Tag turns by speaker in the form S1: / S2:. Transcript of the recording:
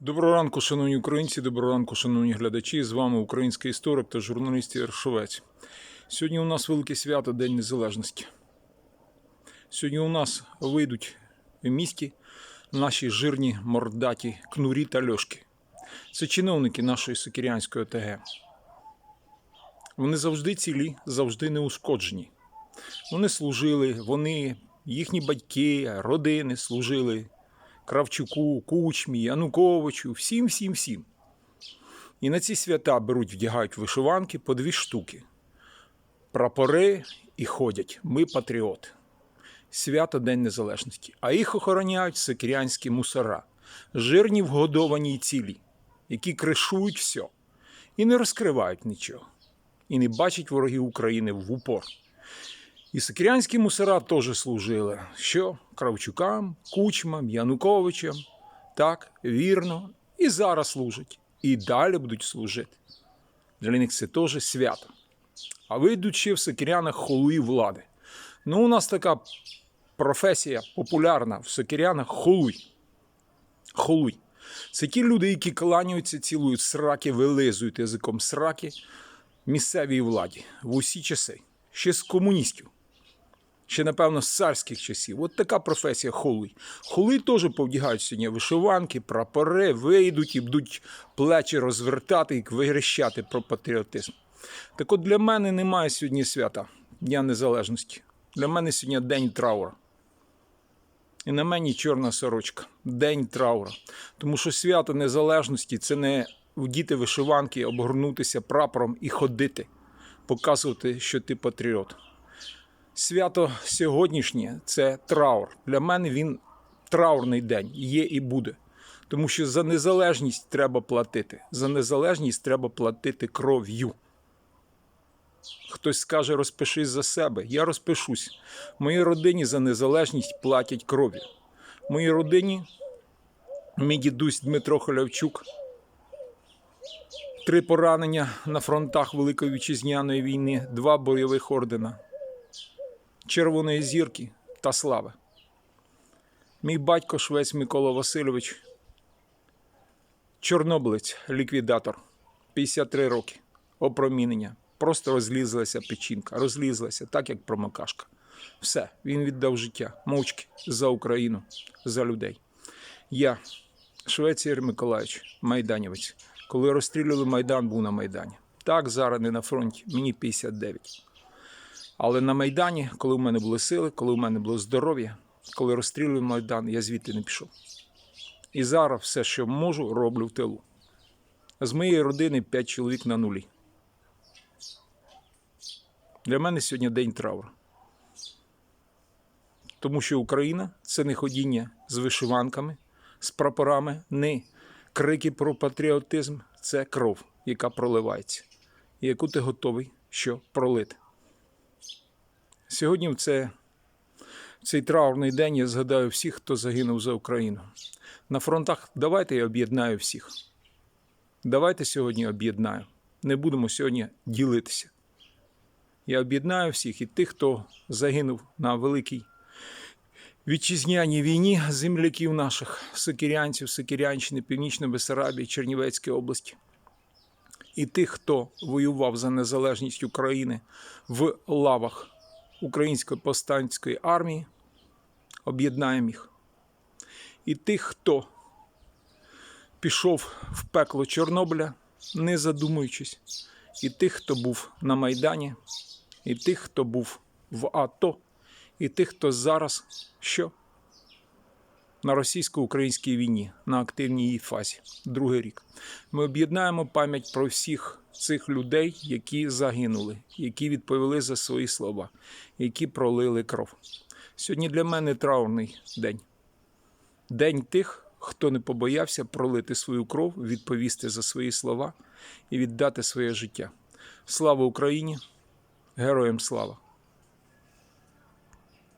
S1: Доброго ранку, шановні українці, доброго ранку, шановні глядачі. З вами український історик та журналіст Єршовець. Сьогодні у нас велике свято День Незалежності. Сьогодні у нас вийдуть в місті наші жирні мордаті кнурі та льошки. Це чиновники нашої Сокірянської ОТГ. Вони завжди цілі, завжди неушкоджені. Вони служили, вони, їхні батьки, родини служили Кравчуку, Кучмі, Януковичу, всім, всім, всім. І на ці свята беруть, вдягають вишиванки по дві штуки. Прапори і ходять. Ми патріоти. Свято День Незалежності. А їх охороняють сикірянські мусора, жирні вгодовані й цілі, які кришують все і не розкривають нічого, і не бачать ворогів України в упор. І сикірянські мусора теж служили. Що? Кравчукам, Кучмам, Януковичам. Так, вірно. І зараз служать. І далі будуть служити. Для них це теж свято. А вийдуть ще в сокирянах холуї влади. Ну, у нас така професія популярна в сокирянах холуй. Холуй. Це ті люди, які кланяються, цілують сраки, вилизують язиком сраки місцевій владі в усі часи. Ще з комуністів ще, напевно, з царських часів. От така професія холуй. Холуй теж повдягають сьогодні вишиванки, прапори, вийдуть і будуть плечі розвертати і вигрещати про патріотизм. Так от для мене немає сьогодні свята Дня Незалежності. Для мене сьогодні день траура. І на мені чорна сорочка. День траура. Тому що свято незалежності це не вдіти вишиванки, обгорнутися прапором і ходити, показувати, що ти патріот. Свято сьогоднішнє це траур. Для мене він траурний день є і буде. Тому що за незалежність треба платити. За незалежність треба платити кров'ю. Хтось скаже, розпишись за себе. Я розпишусь. Моїй родині за незалежність платять кров'ю. Моїй родині мій дідусь Дмитро Холявчук. Три поранення на фронтах Великої Вітчизняної війни, два бойових ордена. Червоної зірки та слави. Мій батько швець Микола Васильович, чорнобилець, ліквідатор, 53 роки, опромінення. Просто розлізлася печінка, розлізлася, так як промокашка. Все, він віддав життя, мовчки за Україну, за людей. Я, швець Миколаївич, майданівець. Коли розстрілювали Майдан, був на Майдані. Так, зараз не на фронті, мені 59. Але на Майдані, коли в мене були сили, коли в мене було здоров'я, коли розстрілювали Майдан, я звідти не пішов. І зараз все, що можу, роблю в тилу. З моєї родини 5 чоловік на нулі. Для мене сьогодні день траура. Тому що Україна це не ходіння з вишиванками, з прапорами, не крики про патріотизм, це кров, яка проливається, і яку ти готовий що пролити. Сьогодні в, це, цей траурний день я згадаю всіх, хто загинув за Україну. На фронтах давайте я об'єднаю всіх. Давайте сьогодні об'єднаю. Не будемо сьогодні ділитися. Я об'єднаю всіх і тих, хто загинув на великій вітчизняній війні земляків наших, сокирянців, Сокирянщини, Північної Бесарабії, Чернівецької області. І тих, хто воював за незалежність України в лавах Української повстанської армії, об'єднаємо їх. І тих, хто пішов в пекло Чорнобиля, не задумуючись, і тих, хто був на Майдані, і тих, хто був в АТО, і тих, хто зараз що? На російсько-українській війні на активній її фазі, другий рік. Ми об'єднаємо пам'ять про всіх цих людей, які загинули, які відповіли за свої слова, які пролили кров. Сьогодні для мене траурний день. День тих, хто не побоявся пролити свою кров, відповісти за свої слова і віддати своє життя. Слава Україні! Героям слава!